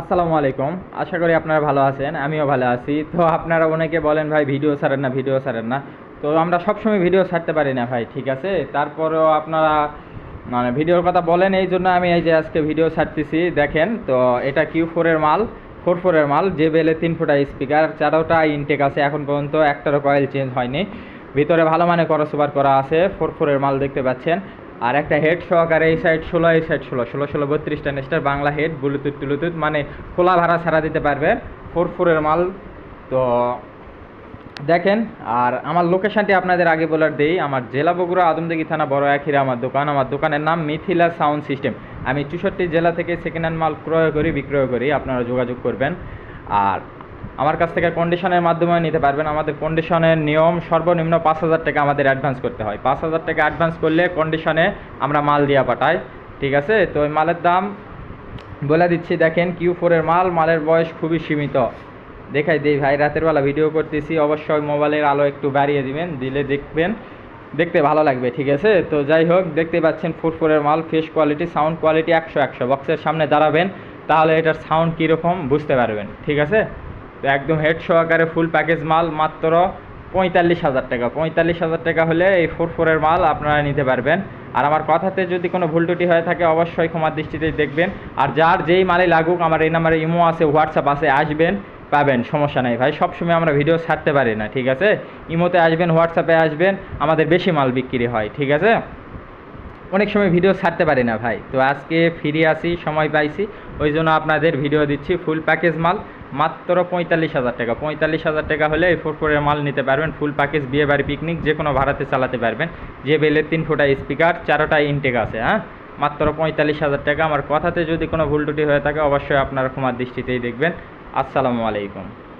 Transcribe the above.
আসসালামু আলাইকুম। আশা করি আপনারা ভালো আছেন, আমিও ভালো আছি। তো আপনারা অনেকে বলেন, ভাই, ভিডিও ছাড়েন না, ভিডিও ছাড়েন না। তো আমরা সবসময় ভিডিও ছাড়তে পারি না, ভাই, ঠিক আছে? তারপরেও আপনারা মানে ভিডিওর কথা বলেন, এই জন্য আমি এই যে আজকে ভিডিও ছাড়তেছি, দেখেন, তো এটা কিউ ফোরের মাল ফোর ফোরের মাল, যে বেলে তিন ফুটা স্পিকার চারোটা ইনটেক আছে, এখন পর্যন্ত একটারও কয়েল চেঞ্জ হয়নি। ভিতরে ভালো মানে করসোবার করা আছে ফোর ফোরের মাল দেখতে পাচ্ছেন। আর একটা হেড সহকারে এই সাইড ষোলো, এই সাইড ষোলো। ষোলো ষোলো, বত্রিশটা নেস্টার বাংলা হেড ব্লুটুথ টুলুটুথ মানে খোলা ভাড়া ছাড়া দিতে পারবে। ফোর ফোরের মাল। তো দেখেন, আর আমার লোকেশনটি আপনাদের আগে বলার দেই। আমার জেলা বগুড়া, আদমদিঘি থানা, বড় এখিরা আমার দোকান। আমার দোকানের নাম মিথিলা সাউন্ড সিস্টেম। আমি চৌষট্টি জেলা থেকে সেকেন্ড হ্যান্ড মাল ক্রয় করি, বিক্রয় করি। আপনারা যোগাযোগ করবেন। আর আমার কাছ থেকে কন্ডিশনের মাধ্যমে নিতে পারবেন। আমাদের কন্ডিশনের নিয়ম সর্বনিম্ন পাঁচ হাজার টাকা আমাদের অ্যাডভান্স করতে হয়। পাঁচ হাজার টাকা অ্যাডভান্স করলে কন্ডিশনে আমরা মাল দিয়া পাঠাই। ঠিক আছে? তো ওই মালের দাম বলে দিচ্ছি, দেখেন কিউ ফোরের মাল, মালের বয়স খুবই সীমিত। দেখাই দিই ভাই, রাতের বেলা ভিডিও করতেছি। অবশ্যই মোবাইলের আলো একটু বাড়িয়ে দিবেন, দিলে দেখবেন, দেখতে ভালো লাগবে, ঠিক আছে? তো যাই হোক, দেখতে পাচ্ছেন ফুড ফোরের মাল ফেস কোয়ালিটি সাউন্ড কোয়ালিটি একশো একশো। বক্সের সামনে দাঁড়াবেন, তাহলে এটার সাউন্ড কীরকম বুঝতে পারবেন, ঠিক আছে? তো একদম হেড সহকারে ফুল প্যাকেজ মাল মাত্র পঁয়তাল্লিশ হাজার টাকা। পঁয়তাল্লিশ হাজার টাকা হলে এই ফোর ফোরের মাল আপনারা নিতে পারবেন। আর আমার কথাতে যদি কোনো ভুল ত্রুটি হয়ে থাকে, অবশ্যই ক্ষমার দৃষ্টিতে দেখবেন। আর যার যেই মালে লাগুক, আমার এই নাম্বারে ইমো আছে হোয়াটসঅ্যাপ আছে, আসবেন, পাবেন, সমস্যা নেই ভাই। সবসময় আমরা ভিডিও ছাড়তে পারি না, ঠিক আছে? ইমোতে আসবেন হোয়াটসঅ্যাপে আসবেন, আমাদের বেশি মাল বিক্রি হয়, ঠিক আছে? অনেক সময় ভিডিও ছাড়তে পারি না ভাই। তো আজকে ফিরে আসি, সময় পাইছি। ওই জন্য আপনাদের ভিডিও দিচ্ছি ফুল প্যাকেজ মাল, মাত্র পঁয়তাল্লিশ হাজার টাকা। পঁয়তাল্লিশ হাজার টাকা হলে এই ফোর ফোরের মাল নিতে পারবেন ফুল প্যাকেজ বিয়ে বাড়ি পিকনিক যে কোনো ভাড়াতে চালাতে পারবেন। যে বেলের তিন ফোটা স্পিকার চারোটা ইনটেক আছে হ্যাঁ? মাত্র পঁয়তাল্লিশ হাজার টাকা। আমার কথাতে যদি কোনো ভুল ত্রুটি হয়ে থাকে, অবশ্যই আপনারা ক্ষমার দৃষ্টিতেই দেখবেন। আসসালামু আলাইকুম।